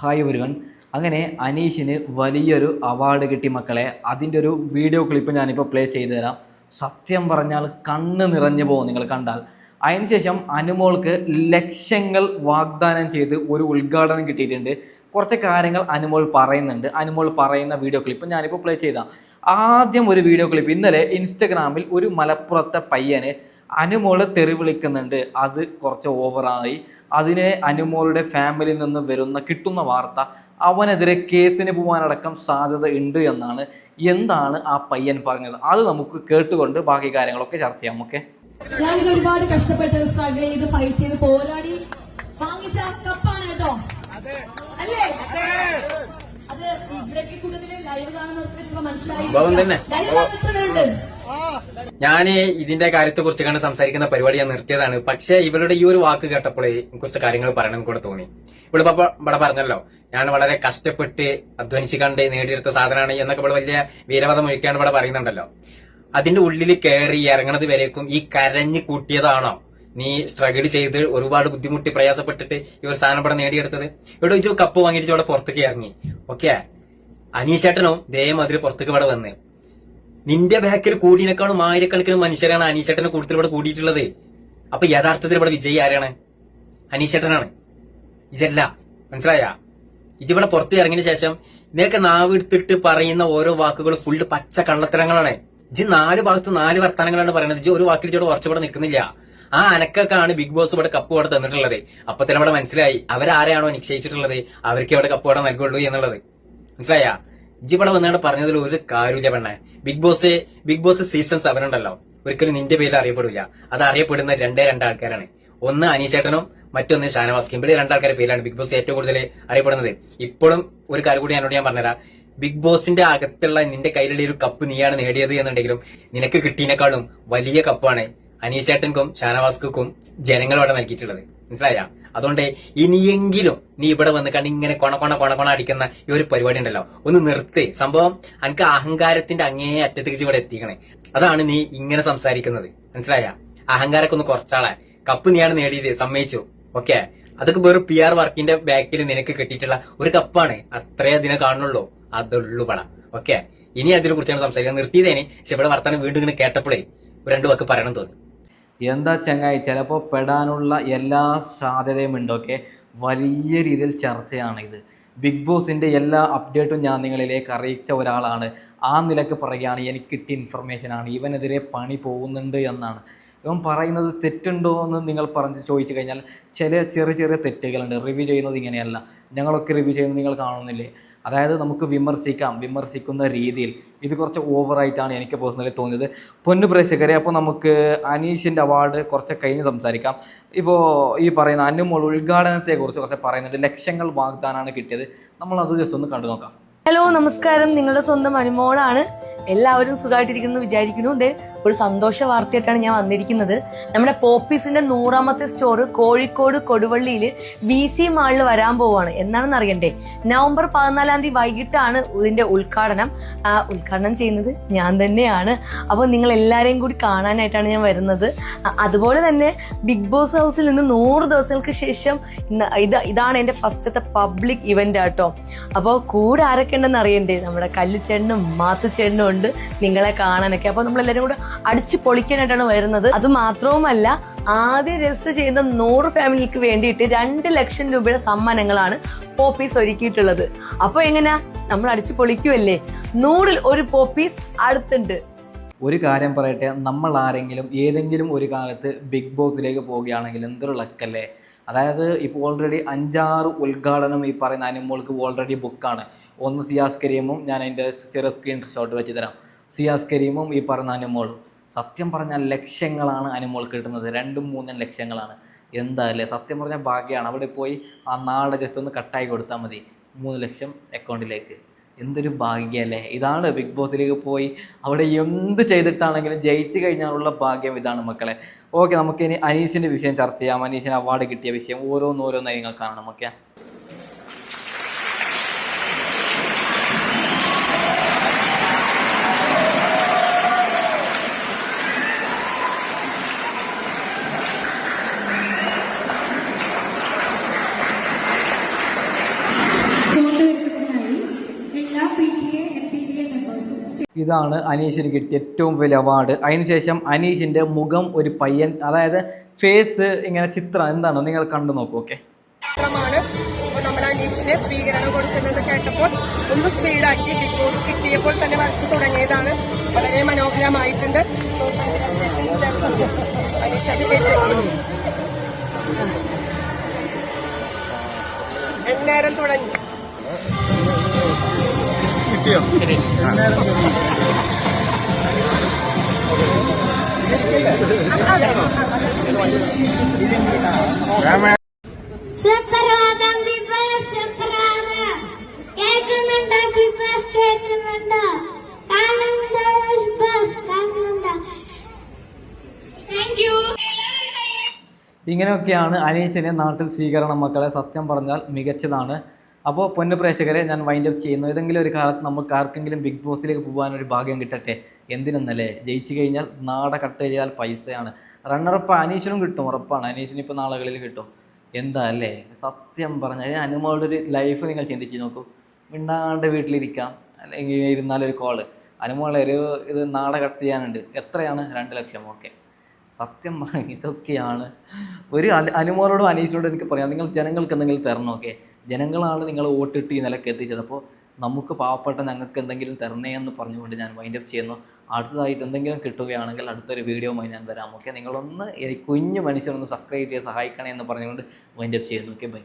Hi ഒരുവൻ. അങ്ങനെ അനീഷിന് വലിയൊരു അവാർഡ് കിട്ടി മക്കളെ. അതിന്റെ ഒരു വീഡിയോ ക്ലിപ്പ് ഞാനിപ്പോൾ പ്ലേ ചെയ്തു തരാം സത്യം പറഞ്ഞാൽ കണ്ണ് നിറഞ്ഞു പോകും നിങ്ങൾ കണ്ടാൽ. അതിനുശേഷം അനുമോൾക്ക് ലക്ഷ്യങ്ങൾ വാഗ്ദാനം ചെയ്ത് ഒരു ഉദ്ഘാടനം കിട്ടിയിട്ടുണ്ട്. കുറച്ച് കാര്യങ്ങൾ അനുമോൾ പറയുന്നുണ്ട്. അനുമോൾ പറയുന്ന വീഡിയോ ക്ലിപ്പ് ഞാനിപ്പോൾ പ്ലേ ചെയ്താൽ ആദ്യം ഒരു വീഡിയോ ക്ലിപ്പ് ഇന്നലെ ഇൻസ്റ്റഗ്രാമിൽ ഒരു മലപ്പുറത്തെ പയ്യന് അനുമോൾ തെറി വിളിക്കുന്നുണ്ട്. അത് കുറച്ച് ഓവറായി അതിനെ അനുമോളുടെ ഫാമിലിയിൽ നിന്ന് വരുന്ന കിട്ടുന്ന വാർത്ത അവനെതിരെ കേസിന് പോകാനടക്കം സാധ്യത ഉണ്ട് എന്നാണ് എന്താണ് ആ പയ്യൻ പറഞ്ഞത്? അത് നമുക്ക് കേട്ടുകൊണ്ട് ബാക്കി കാര്യങ്ങളൊക്കെ ചർച്ച ചെയ്യാം. ഓക്കെ? ഞാനിത് ഒരുപാട് കഷ്ടപ്പെട്ട് സ്ട്രഗിൾ ചെയ്ത് ഫൈറ്റ് ചെയ്ത് പോരാടി. വാങ്ങിച്ച കപ്പാണ് കേട്ടോ. അല്ലേ? അത് ഇവിടേക്ക് കൂടുതൽ ലൈവ് കാണുന്ന മനസ്സിലായി. ലൈവ് കാണുന്നവരുണ്ട് ഞാൻ ഇതിന്റെ കാര്യത്തെ കുറിച്ച് കണ്ട് സംസാരിക്കുന്ന പരിപാടി ഞാൻ നിർത്തിയതാണ്. പക്ഷെ ഇവരുടെ ഈ ഒരു വാക്ക് കേട്ടപ്പോഴേ കുറച്ച് കാര്യങ്ങൾ പറയണം കൂടെ തോന്നി. ഇവിടെ ഇവിടെ പറഞ്ഞല്ലോ ഞാൻ വളരെ കഷ്ടപ്പെട്ട് അധ്വാനിച്ച് കണ്ട് നേടിയെടുത്ത സാധനമാണ് എന്നൊക്കെ ഇവിടെ വലിയ വീരവാദം ഒഴിക്കാണ് ഇവിടെ പറയുന്നുണ്ടല്ലോ. അതിന്റെ ഉള്ളിൽ കയറി ഇറങ്ങണത് വരേക്കും ഈ കരഞ്ഞു കൂട്ടിയതാണോ? നീ സ്ട്രഗിൾ ചെയ്ത് ഒരുപാട് ബുദ്ധിമുട്ടി പ്രയാസപ്പെട്ടിട്ട് ഇവർ സാധനം ഇവിടെ നേടിയെടുത്തത്? ഇവിടെ ഒരു കപ്പ് വാങ്ങിയിട്ട് ഇവിടെ പുറത്തേക്ക് ഇറങ്ങി. ഓക്കെ അനീഷേട്ടനോ അതിൽ പുറത്തേക്ക് ഇവിടെ വന്ന് നിന്റെ ബാക്കിൽ കൂടിയതിനേക്കാളും ആയിരക്കണക്കിന് മനുഷ്യരാണ് അനീഷേട്ടനെ കൂടുതൽ ഇവിടെ കൂടിയിട്ടുള്ളത്. അപ്പൊ യഥാർത്ഥത്തിൽ ഇവിടെ വിജയി ആരാണ്? അനീഷേട്ടനാണ്. ഇതല്ല. മനസ്സിലായ? ഇജിവിടെ പുറത്ത് ഇറങ്ങിയ ശേഷം നിനക്ക് നാവ് എടുത്തിട്ട് പറയുന്ന ഓരോ വാക്കുകൾ ഫുള്ള് പച്ച കള്ളത്തരങ്ങളാണ്. ഇജ് നാല് ഭാഗത്ത് നാല് വർത്തമാനങ്ങളാണ് പറയുന്നത് ഇജ് ഒരു വാക്കിൽ ഇജോട് കുറച്ചുകൂടെ നിൽക്കുന്നില്ല. ആ അനക്കൊക്കെയാണ് ബിഗ് ബോസ് ഇവിടെ കപ്പ് ഇവിടെ തന്നിട്ടുള്ളത്. അപ്പൊ തന്നെ ഇവിടെ മനസ്സിലായി. അവരാരെയാണോ നിശ്ചയിച്ചിട്ടുള്ളത്? അവർക്ക് ഇവിടെ കപ്പ് ഇവിടെ നൽകുള്ളൂ എന്നുള്ളത്. മനസ്സിലായ? ഇവിടെ വന്നാണ് പറഞ്ഞതിൽ ഒരു കാര്യമില്ല പെണ്ണെ. Bigg Boss Bigg Boss season seven ഉണ്ടല്ലോ. ഒരിക്കലും നിന്റെ പേരിൽ അറിയപ്പെടില്ല അത് അറിയപ്പെടുന്ന രണ്ടേ രണ്ട് ആൾക്കാരാണ്. ഒന്ന് അനീഷേട്ടനും മറ്റൊന്ന് ഷാനവാസ് കിംബിളി രണ്ടാൾക്കാരുടെ പേരിലാണ് ബിഗ് ബോസ് ഏറ്റവും കൂടുതൽ അറിയപ്പെടുന്നത്. ഇപ്പോഴും ഒരു കാര്യം കൂടി എന്നോട് ഞാൻ പറഞ്ഞുതരാം. ബിഗ് ബോസിന്റെ അകത്തുള്ള നിന്റെ കയ്യിലുള്ള ഒരു കപ്പ് നീയാണ് നേടിയത് എന്നുണ്ടെങ്കിലും നിനക്ക് കിട്ടിയതിനേക്കാളും വലിയ കപ്പാണ് അനീഷേട്ടൻക്കും ഷാനവാസ്ക്കും ജനങ്ങൾ ഇവിടെ നൽകിയിട്ടുള്ളത്. മനസ്സിലായ? അതുകൊണ്ട് ഇനിയെങ്കിലും നീ ഇവിടെ വന്ന് കണ്ട് ഇങ്ങനെ കൊണ കൊണ കൊണ കൊണ അടിക്കുന്ന ഈ ഒരു പരിപാടി ഉണ്ടല്ലോ ഒന്ന് നിർത്തി. സംഭവം എനിക്ക് അഹങ്കാരത്തിന്റെ അങ്ങേ അറ്റത്തേക്ക് ഇവിടെ എത്തിക്കണേ. അതാണ് നീ ഇങ്ങനെ സംസാരിക്കുന്നത്. മനസ്സിലായ? അഹങ്കാരൊക്കെ ഒന്ന് കുറച്ചാളെ. കപ്പ് നീയാണ് നേടിയത് സമ്മതിച്ചു. ഓക്കെ? അതൊക്കെ വെറും പി ആർ വർക്കിന്റെ ബാക്കിൽ നിനക്ക് കിട്ടിയിട്ടുള്ള ഒരു കപ്പാണ്. അത്രേ അതിനെ കാണുള്ളൂ. അതുള്ളൂ പട. ഓക്കെ? ഇനി അതിനെ കുറിച്ചാണ് സംസാരിക്കുന്നത് നിർത്തിയതേനെ. പക്ഷെ ഇവിടെ വർത്താനം വീണ്ടും ഇങ്ങനെ കേട്ടപ്പോഴേ രണ്ടു വാക്ക് പറയണം തോന്നി എന്താ ചങ്ങായി? ചിലപ്പോൾ പെടാനുള്ള എല്ലാ സാധ്യതയും ഉണ്ട് വലിയ രീതിയിൽ ചർച്ചയാണ് ഇത്. ബിഗ് ബോസിന്റെ എല്ലാ അപ്ഡേറ്റും ഞാൻ നിങ്ങളിലേക്ക് അറിയിച്ച ഒരാളാണ്. ആ നിലയ്ക്ക് പറയുകയാണ് എനിക്ക് കിട്ടിയ ഇൻഫർമേഷനാണ് ഇവനെതിരെ പണി പോകുന്നുണ്ട് എന്നാണ്. ഇവൻ പറയുന്നത് തെറ്റുണ്ടോ എന്ന് നിങ്ങൾ പറഞ്ഞ് ചോദിച്ചു കഴിഞ്ഞാൽ ചില ചെറിയ ചെറിയ തെറ്റുകളുണ്ട്. റിവ്യൂ ചെയ്യുന്നത് ഇങ്ങനെയല്ല. ഞങ്ങളൊക്കെ റിവ്യൂ ചെയ്യുന്നത് നിങ്ങൾ കാണുന്നില്ലേ? അതായത് നമുക്ക് വിമർശിക്കാം വിമർശിക്കുന്ന രീതിയിൽ. ഇത് കുറച്ച് ഓവറായിട്ടാണ് എനിക്ക് പേഴ്സണലി തോന്നിയത്. പൊന്നു പ്രേക്ഷകരെ അപ്പോൾ നമുക്ക് അനീഷിന്റെ അവാർഡ് കുറച്ച് കഴിഞ്ഞ് സംസാരിക്കാം. ഇപ്പോൾ ഈ പറയുന്ന അനുമോൾ ഉദ്ഘാടനത്തെക്കുറിച്ച് കുറച്ച് പറയുന്നുണ്ട്. ലക്ഷങ്ങൾ വാഗ്ദാനമാണ് കിട്ടിയത്. നമ്മളത് ജസ്റ്റ് ഒന്ന് കണ്ടു നോക്കാം. ഹലോ നമസ്കാരം. നിങ്ങളുടെ സ്വന്തം അനുമോളാണ്. എല്ലാവരും സുഖമായിട്ടിരിക്കുന്നു വിചാരിക്കുന്നു. ഒരു സന്തോഷ വാർത്തയായിട്ടാണ് ഞാൻ വന്നിരിക്കുന്നത്. നമ്മുടെ പോപ്പീസിന്റെ നൂറാമത്തെ സ്റ്റോർ കോഴിക്കോട് കൊടുവള്ളിയിൽ വി സി മാളിൽ വരാൻ പോവാണ് എന്നാണെന്ന് അറിയണ്ടേ? നവംബർ പതിനാലാം തീയതി വൈകിട്ടാണ് ഇതിന്റെ ഉദ്ഘാടനം. ഉദ്ഘാടനം ചെയ്യുന്നത് ഞാൻ തന്നെയാണ്. അപ്പോൾ നിങ്ങൾ എല്ലാവരെയും കൂടി കാണാനായിട്ടാണ് ഞാൻ വരുന്നത്. അതുപോലെ തന്നെ ബിഗ് ബോസ് ഹൗസിൽ നിന്ന് നൂറ് ദിവസങ്ങൾക്ക് ശേഷം ഇത് ഇതാണ് എന്റെ ഫസ്റ്റത്തെ പബ്ലിക് ഇവന്റ് ആട്ടോ. അപ്പോൾ കൂടെ ആരൊക്കെ ഉണ്ടെന്ന് അറിയണ്ടേ? നമ്മുടെ കല്ലുചേട്ടനും മാസച്ചേട്ടനും ഉണ്ട് നിങ്ങളെ കാണാനൊക്കെ. അപ്പോൾ നമ്മളെല്ലാവരും കൂടെ അടിച്ച് പൊളിക്കാനായിട്ടാണ് വരുന്നത്. അത് മാത്രവുമല്ല ആദ്യം രജിസ്റ്റർ ചെയ്യുന്ന നൂറ് ഫാമിലിക്ക് വേണ്ടിയിട്ട് രണ്ട് ലക്ഷം രൂപയുടെ സമ്മാനങ്ങളാണ് പോപ്പീസ് ഒരുക്കിയിട്ടുള്ളത്. അപ്പോൾ എങ്ങനെയാ നമ്മൾ അടിച്ച് പൊളിക്കുമല്ലേ നൂറിൽ ഒരു പോപ്പീസ് അടുത്തുണ്ട്. ഒരു കാര്യം പറയട്ടെ നമ്മൾ ആരെങ്കിലും ഏതെങ്കിലും ഒരു കാലത്ത് ബിഗ് ബോസിലേക്ക് പോവുകയാണെങ്കിൽ എന്തൊരു ലക്കല്ലേ അതായത് ഇപ്പോൾ ഓൾറെഡി അഞ്ചാറ് ഉദ്ഘാടനം ഈ പറയുന്ന അനുമോൾക്ക് ഓൾറെഡി ബുക്കാണ് ഒന്ന് സിയാസ് കരീമും ഞാൻ അതിന്റെ സ്ഥിര സ്ക്രീൻ ഷോട്ട് വെച്ച് തരാം. സിയാസ് കരീമും ഈ പറയുന്ന അനുമോളും സത്യം പറഞ്ഞാൽ ലക്ഷ്യങ്ങളാണ് അനുമോൾ കിട്ടുന്നത്. രണ്ടും മൂന്നും ലക്ഷ്യങ്ങളാണ്. എന്താ അല്ലേ സത്യം പറഞ്ഞാൽ ഭാഗ്യമാണ് അവിടെ പോയി ആ നാളെ ജസ്റ്റ് ഒന്ന് കട്ടായി കൊടുത്താൽ മതി. മൂന്ന് ലക്ഷം അക്കൗണ്ടിലേക്ക് എന്തൊരു ഭാഗ്യമല്ലേ ഇതാണ് ബിഗ് ബോസിലേക്ക് പോയി. അവിടെ എന്ത് ചെയ്തിട്ടാണെങ്കിലും ജയിച്ചു കഴിഞ്ഞാലുള്ള ഭാഗ്യം ഇതാണ് മക്കളെ. ഓക്കെ നമുക്കിനി അനീഷിന്റെ വിഷയം ചർച്ച ചെയ്യാം. അനീഷിന് അവാർഡ് കിട്ടിയ വിഷയം ഓരോന്നോരോന്നായി നിങ്ങൾ കാണണം. ഓക്കെ ഇതാണ് അനീഷിന് കിട്ടിയ ഏറ്റവും വലിയ അവാർഡ് അതിനുശേഷം അനീഷിന്റെ മുഖം ഒരു പയ്യൻ അതായത് ഫേസ് ഇങ്ങനെ ചിത്രം എന്താണ് നിങ്ങൾ കണ്ടു നോക്കൂ ഓക്കെ അനീഷിനെ സ്വീകരണം കൊടുക്കുന്നത് കേട്ടപ്പോൾ ഒന്ന് സ്പീഡാക്കി ബിഗ് ബോസ് കിട്ടിയപ്പോൾ തന്നെ വരച്ചു തുടങ്ങിയതാണ്. വളരെ മനോഹരമായിട്ടുണ്ട്. എന്നേരം തുടങ്ങി. കാണുന്നുണ്ടോ? ഇങ്ങനെയൊക്കെയാണ് അനീഷിനെ നാട്ടിൽ സ്വീകരണം മക്കളെ സത്യം പറഞ്ഞാൽ മികച്ചതാണ്. അപ്പോൾ പൊന്നു പ്രേക്ഷകരെ ഞാൻ വൈൻഡ് അപ്പ് ചെയ്യുന്നു. ഏതെങ്കിലും ഒരു കാലത്ത് നമുക്ക് ആർക്കെങ്കിലും ബിഗ് ബോസിലേക്ക് പോകാനൊരു ഭാഗ്യം കിട്ടട്ടെ? എന്തിനെന്നല്ലേ? ജയിച്ചു കഴിഞ്ഞാൽ നാട കട്ട് ചെയ്താൽ പൈസയാണ്. റണ്ണറപ്പ് അനീഷിനും കിട്ടും ഉറപ്പാണ്. അനീഷിന് ഇപ്പോൾ നാളുകളിൽ കിട്ടും. എന്താ അല്ലേ? സത്യം പറഞ്ഞാൽ അനുമോളുടെ ഒരു ലൈഫ് നിങ്ങൾ ചിന്തിച്ച് നോക്കൂ. മിണ്ടാണ്ട് വീട്ടിലിരിക്കാം. അല്ലെങ്കിൽ ഇരുന്നാലൊരു കോൾ അനുമോളെ ഒരു ഇത് നാട കട്ട് ചെയ്യാനുണ്ട്. എത്രയാണ്? രണ്ട് ലക്ഷം. ഓക്കെ. സത്യം പറഞ്ഞ ഇതൊക്കെയാണ്. ഒരു അനുമോളോടും അനീഷിനോടും എനിക്ക് പറയാം. നിങ്ങൾ ജനങ്ങൾക്ക് എന്തെങ്കിലും തരണം ഓക്കെ? ജനങ്ങളാണ് നിങ്ങൾ വോട്ടിട്ട് ഈ നിലയ്ക്ക് എത്തിച്ചത്. അപ്പോൾ നമുക്ക് പാവപ്പെട്ട ഞങ്ങൾക്ക് എന്തെങ്കിലും തരണേ എന്ന് പറഞ്ഞുകൊണ്ട് ഞാൻ വൈൻഡ് അപ്പ് ചെയ്യുന്നു. അടുത്തതായിട്ട് എന്തെങ്കിലും കിട്ടുകയാണെങ്കിൽ അടുത്തൊരു വീഡിയോയുമായി ഞാൻ വരാം. ഓക്കെ നിങ്ങളൊന്ന് കുഞ്ഞു മനുഷ്യനൊന്ന് സബ്സ്ക്രൈബ് ചെയ്ത് സഹായിക്കണേ എന്ന് പറഞ്ഞുകൊണ്ട് വൈൻഡ് അപ്പ് ചെയ്യുന്നു. Okay bye